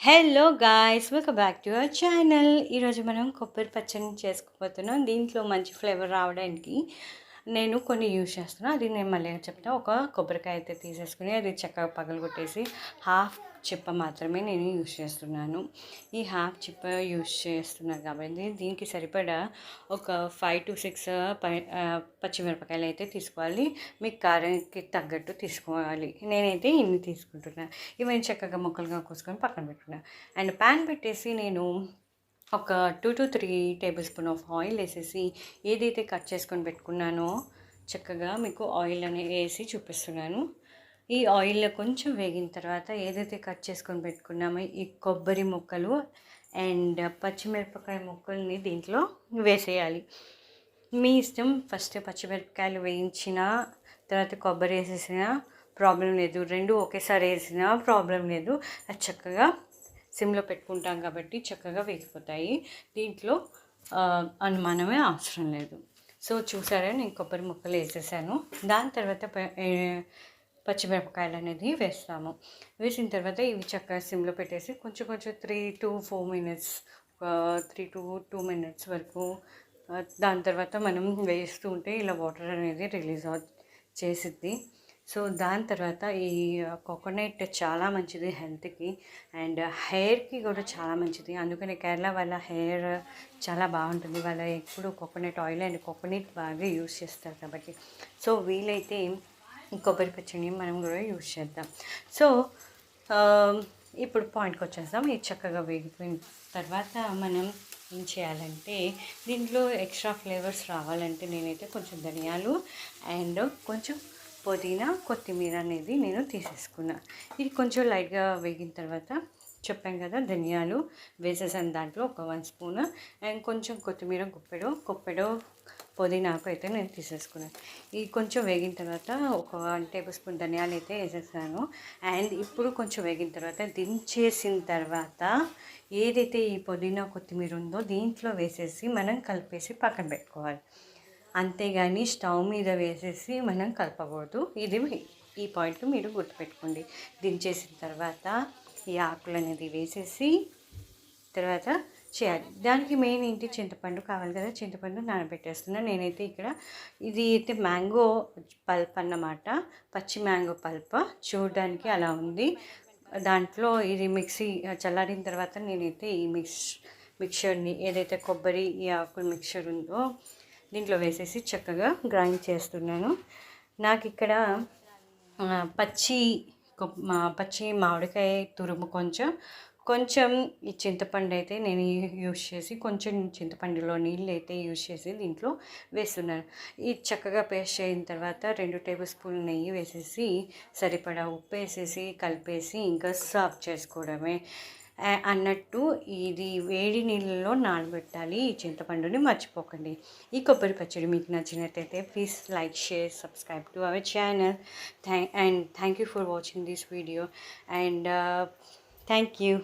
Hello guys welcome back to our channel ఈరోజు మనం కొబ్బరి పచ్చడి చేసుకోబోతున్నాం. దీంట్లో మంచి ఫ్లేవర్ రావడానికి నేను కొన్ని యూజ్ చేస్తున్నాను అది నేను మళ్ళీ చెప్తాను ఒక కొబ్బరికాయ అయితే తీసేసుకుని అది చక్కగా పగలగొట్టేసి హాఫ్ చిప్ప మాత్రమే నేను యూజ్ చేస్తున్నాను. ఈ హాఫ్ చిప్ప యూజ్ చేస్తున్నాను కాబట్టి దీనికి సరిపడా ఒక ఫైవ్ టు సిక్స్ పచ్చిమిరపకాయలు అయితే తీసుకోవాలి. మీ కారానికి తగ్గట్టు తీసుకోవాలి. నేనైతే ఇన్ని తీసుకుంటున్నాను ఇవన్నీ చక్కగా ముక్కలుగా కోసుకొని పక్కన పెట్టుకున్నాను అండ్ ప్యాన్ పెట్టేసి నేను ఒక two to three tablespoon of oil వేసేసి ఏదైతే కట్ చేసుకొని పెట్టుకున్నానో చక్కగా మీకు ఆయిల్ అనేది వేసి చూపిస్తున్నాను. ఈ ఆయిల్లో కొంచెం వేగిన తర్వాత ఏదైతే కట్ చేసుకొని పెట్టుకున్నామో ఈ కొబ్బరి ముక్కలు అండ్ పచ్చిమిరపకాయ ముక్కల్ని దీంట్లో వేసేయాలి. మీ ఇష్టం ఫస్ట్ పచ్చిమిరపకాయలు వేయించిన తర్వాత కొబ్బరి వేసేసిన ప్రాబ్లం లేదు. రెండు ఒకేసారి వేసినా ప్రాబ్లం లేదు. అది చక్కగా సిమ్లో పెట్టుకుంటాం కాబట్టి చక్కగా వేగిపోతాయి. దీంట్లో అనుమానమే అవసరం లేదు. సో చూసారా నేను కొబ్బరి ముక్కలు వేసేసాను. దాని తర్వాత పచ్చిమిరపకాయలు అనేది వేస్తాము. వేసిన తర్వాత ఇవి చక్కగా సిమ్లో పెట్టేసి కొంచెం కొంచెం three to four minutes three to two minutes వరకు దాని తర్వాత మనం వేస్తూ ఉంటే ఇలా వాటర్ అనేది రిలీజ్ చేసిద్ది. సో దాని తర్వాత ఈ కోకోనట్ చాలా మంచిది హెల్త్కి అండ్ హెయిర్కి కూడా చాలా మంచిది. అందుకని కేరళ వాళ్ళ హెయిర్ చాలా బాగుంటుంది. వాళ్ళ ఎప్పుడు కోకోనట్ ఆయిల్ అండ్ కోకోనట్ బాగా యూస్ చేస్తారు కాబట్టి. సో వీలైతే కొబ్బరి పచ్చడిని మనం కూడా యూజ్ చేద్దాం. సో ఇప్పుడు పాయింట్కి వచ్చేద్దాం. ఇది చక్కగా వేగిపోయిన తర్వాత మనం ఏం చేయాలంటే దీంట్లో ఎక్స్ట్రా ఫ్లేవర్స్ రావాలంటే నేనైతే కొంచెం ధనియాలు అండ్ కొంచెం పుదీనా కొత్తిమీర అనేది నేను తీసేసుకున్నా. ఇది కొంచెం లైట్గా వేగిన తర్వాత చెప్పాం కదా ధనియాలు వేసేసాను దాంట్లో ఒక వన్ స్పూన్. అండ్ కొంచెం కొత్తిమీర గుప్పెడు గుప్పెడు పుదీనాకు అయితే నేను తీసేసుకున్నాను ఇది కొంచెం వేగిన తర్వాత ఒక వన్ టేబుల్ స్పూన్ ధనియాలు అయితే వేసేసాను. అండ్ ఇప్పుడు కొంచెం వేగిన తర్వాత దించేసిన తర్వాత ఏదైతే ఈ పుదీనా కొత్తిమీర ఉందో దీంట్లో వేసేసి మనం కలిపేసి పక్కన పెట్టుకోవాలి. అంతేగాని స్టవ్ మీద వేసేసి మనం కలపకూడదు. ఇది ఈ పాయింట్ మీరు గుర్తుపెట్టుకోండి. దించేసిన తర్వాత ఈ ఆకులు అనేది వేసేసి తర్వాత చేయాలి. దానికి మెయిన్ ఏంటి? చింతపండు కావాలి కదా చింతపండు నానబెట్టేస్తున్నా. నేనైతే ఇక్కడ ఇది అయితే మ్యాంగో పల్ప్ అన్నమాట. పచ్చి మ్యాంగో పల్ప్. చూడడానికి అలా ఉంది. దాంట్లో ఇది మిక్సీ చల్లారిన తర్వాత నేనైతే ఈ మిక్స్ మిక్చర్ని ఏదైతే కొబ్బరి ఈ ఆకుల మిక్చర్ ఉందో దీంట్లో వేసేసి చక్కగా గ్రైండ్ చేస్తున్నాను. నాకు ఇక్కడ పచ్చి పచ్చి మామిడికాయ తురుము కొంచెం కొంచెం ఈ చింతపండు అయితే నేను యూజ్ చేసి కొంచెం చింతపండులో నీళ్ళు అయితే యూజ్ చేసి దీంట్లో వేస్తున్నాను. ఈ చక్కగా పేస్ట్ అయిన తర్వాత రెండు టేబుల్ స్పూన్ నెయ్యి వేసేసి సరిపడా ఉప్పు వేసేసి కలిపేసి ఇంకా సర్వ్ చేసుకోవడమే. అన్నట్టు ఇది వేడి నీళ్ళలో నానబెట్టాలి. ఈ చింతపండుని మర్చిపోకండి. ఈ కొబ్బరి పచ్చడి మీకు నచ్చినట్టయితే please like share subscribe to our channel. Thank and thank you for watching this video. And thank you